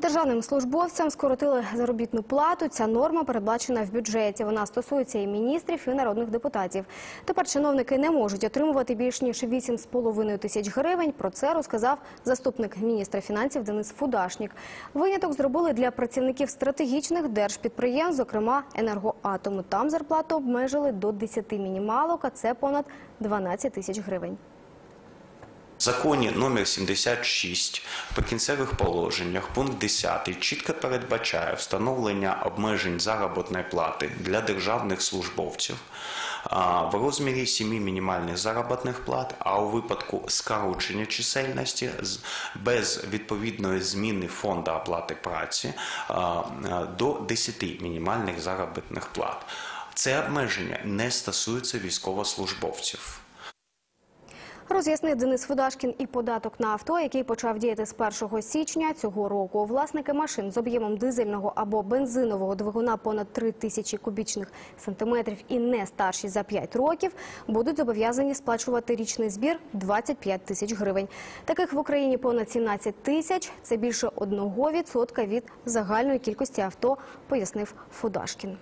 Державним службовцям скоротили заробітну плату. Ця норма передбачена в бюджеті. Вона стосується і міністрів, і народних депутатів. Тепер чиновники не можуть отримувати більш ніж 8,5 тисяч гривень. Про це розказав заступник міністра фінансів Денис Фудашнік. Виняток зробили для працівників стратегічних держпідприємств, зокрема енергоатому. Там зарплату обмежили до 10 мінімалок, а це понад 12 тисяч гривень. Законі номер 76 в прикінцевих положеннях пункт 10 чітко передбачає встановлення обмежень заробітної плати для державних службовців в розмірі 7 мінімальних заробітних плат, а у випадку скорочення чисельності без відповідної зміни фонду оплати праці до 10 мінімальних заробітних плат. Це обмеження не стосується військовослужбовців. Роз'яснив Денис Фудашкін і податок на авто, який почав діяти з 1 січня цього року. Власники машин з об'ємом дизельного або бензинового двигуна понад 3 тисячі кубічних сантиметрів і не старші за 5 років будуть зобов'язані сплачувати річний збір 25 тисяч гривень. Таких в Україні понад 17 тисяч. Це більше 1% від загальної кількості авто, пояснив Фудашкін.